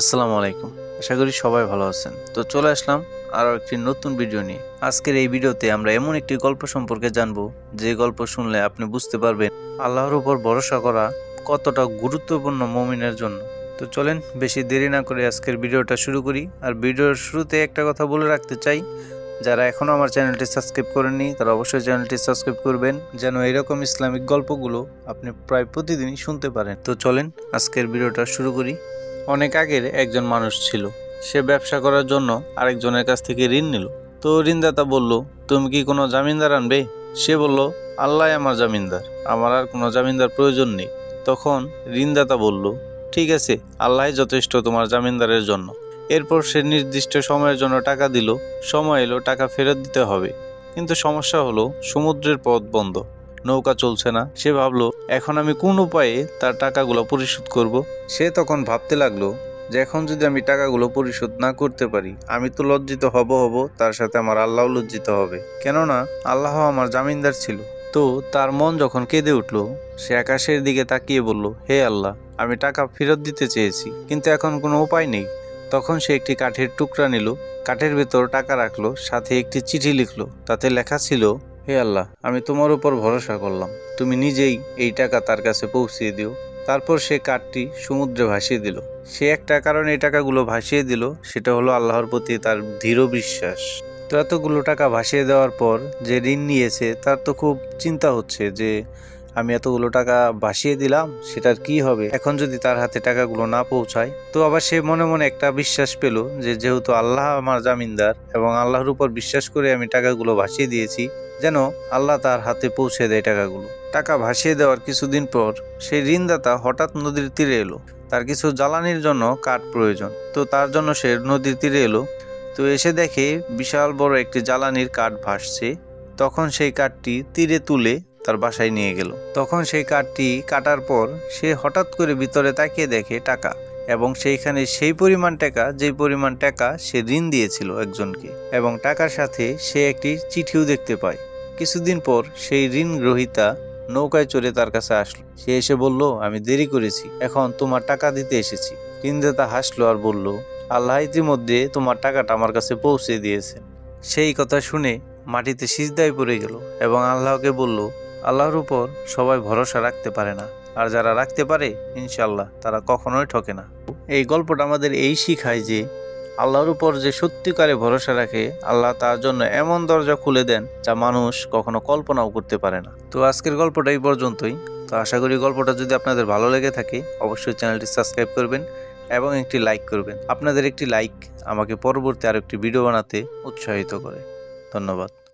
আসসালামু আলাইকুম। আশা করি সবাই ভালো আছেন। তো চলে আসলাম আরও একটি নতুন ভিডিও নিয়ে। আজকের এই ভিডিওতে আমরা এমন একটি গল্প সম্পর্কে জানব, যে গল্প শুনলে আপনি বুঝতে পারবেন আল্লাহর উপর ভরসা করা কতটা গুরুত্বপূর্ণ মমিনের জন্য। তো চলেন বেশি দেরি না করে আজকের ভিডিওটা শুরু করি। আর ভিডিওর শুরুতে একটা কথা বলে রাখতে চাই, যারা এখনও আমার চ্যানেলটি সাবস্ক্রাইব করেননি, তারা অবশ্যই চ্যানেলটি সাবস্ক্রাইব করবেন, যেন এরকম ইসলামিক গল্পগুলো আপনি প্রায় প্রতিদিনই শুনতে পারেন। তো চলেন আজকের ভিডিওটা শুরু করি। অনেক আগের একজন মানুষ ছিল। সে ব্যবসা করার জন্য আরেকজনের কাছ থেকে ঋণ নিল। তো ঋণদাতা বলল, তুমি কি কোনো জামিনদার আনবে? সে বলল, আল্লাহ আমার জামিনদার, আমার আর কোনো জামিনদার প্রয়োজন নেই। তখন ঋণদাতা বলল, ঠিক আছে আল্লাহ যথেষ্ট তোমার জামিনদারের জন্য। এরপর সে নির্দিষ্ট সময়ের জন্য টাকা দিল। সময় এলো, টাকা ফেরত দিতে হবে। কিন্তু সমস্যা হলো, সমুদ্রের পথ বন্ধ। নৌকা চলছে না। সে ভাবলো, এখন আমি কোন উপায়ে তার টাকাগুলো পরিশোধ করব। সে তখন ভাবতে লাগল যে, এখন যদি আমি টাকাগুলো পরিশোধ না করতে পারি, আমি তো লজ্জিত হব হব, তার সাথে আমার আল্লাহ লজ্জিত হবে। কেননা, আল্লাহ আমার জামিনদার ছিল। তো তার মন যখন কেঁদে উঠল, সে আকাশের দিকে তাকিয়ে বলল, হে আল্লাহ, আমি টাকা ফেরত দিতে চেয়েছি, কিন্তু এখন কোনো উপায় নেই। তখন সে একটি কাঠের টুকরা নিল, কাঠের ভেতর টাকা রাখল, সাথে একটি চিঠি লিখলো, তাতে লেখা ছিল হে আল্লাহ, আমি তোমার উপর ভরসা করলাম। তুমি নিজেই এই টাকা তার কাছে পৌঁছিয়ে দিও। তারপর সে কাঠটি সমুদ্রে ভাসিয়ে দিল। সে একটা কারণে এই টাকাগুলো ভাসিয়ে দিল, সেটা হলো আল্লাহর প্রতি তার দৃঢ় বিশ্বাস। তো এতগুলো টাকা ভাসিয়ে দেওয়ার পর যে ঋণ নিয়েছে, তার তো খুব চিন্তা হচ্ছে যে আমি এতগুলো টাকা ভাসিয়ে দিলাম, সেটার কি হবে? এখন যদি তার হাতে টাকাগুলো না পৌঁছায়? তো আবার সে মনে মনে একটা বিশ্বাস পেল যে যেহেতু আল্লাহ আমার জামিনদার এবং আল্লাহর উপর বিশ্বাস করে আমি টাকাগুলো ভাসিয়ে দিয়েছি, যেন আল্লাহ তার হাতে পৌঁছে দেয় টাকাগুলো। টাকা ভাসিয়ে দেওয়ার কিছুদিন পর সেই ঋণদাতা হঠাৎ নদীর তীরে এলো। তার কিছু জ্বালানির জন্য কাঠ প্রয়োজন। তো তার জন্য সে নদীর তীরে এলো। তো এসে দেখে বিশাল বড় একটি জ্বালানির কাঠ ভাসছে। তখন সেই কাঠটি তীরে তুলে তার বাসায় নিয়ে গেল। তখন সেই কাঠটি কাটার পর সে হঠাৎ করে ভিতরে তাকিয়ে দেখে টাকা এবং সেইখানে সেই পরিমাণ টাকা, যেই পরিমাণ টাকা সে ঋণ দিয়েছিল একজনকে এবং টাকার সাথে সে একটি চিঠিও দেখতে পায়। কিছুদিন পর সেই ঋণ গ্রহিতা নৌকায় চড়ে তার কাছে আসলো। সে এসে বলল, আমি দেরি করেছি, এখন তোমার টাকা দিতে এসেছি। ঋণদাতা হাসলো আর বলল, আল্লাহ ইতিমধ্যে তোমার টাকাটা আমার কাছে পৌঁছে দিয়েছে সেই কথা শুনে মাটিতে সিজদায় পড়ে গেল এবং আল্লাহকে বলল আল্লাহর উপর সবাই ভরসা রাখতে পারে না। আর যারা রাখতে পারে ইনশাল্লাহ তারা কখনোই ঠকে না। এই গল্পটা আমাদের এই শিখায় যে, আল্লাহর উপর যে সত্যিকারে ভরসা রাখে, আল্লাহ তার জন্য এমন দরজা খুলে দেন যা মানুষ কখনো কল্পনাও করতে পারে না। তো আজকের গল্পটা এই পর্যন্তই। তো আশা করি গল্পটা যদি আপনাদের ভালো লেগে থাকে, অবশ্যই চ্যানেলটি সাবস্ক্রাইব করবেন এবং একটি লাইক করবেন। আপনাদের একটি লাইক আমাকে পরবর্তী আরেকটি ভিডিও বানাতে উৎসাহিত করে। ধন্যবাদ।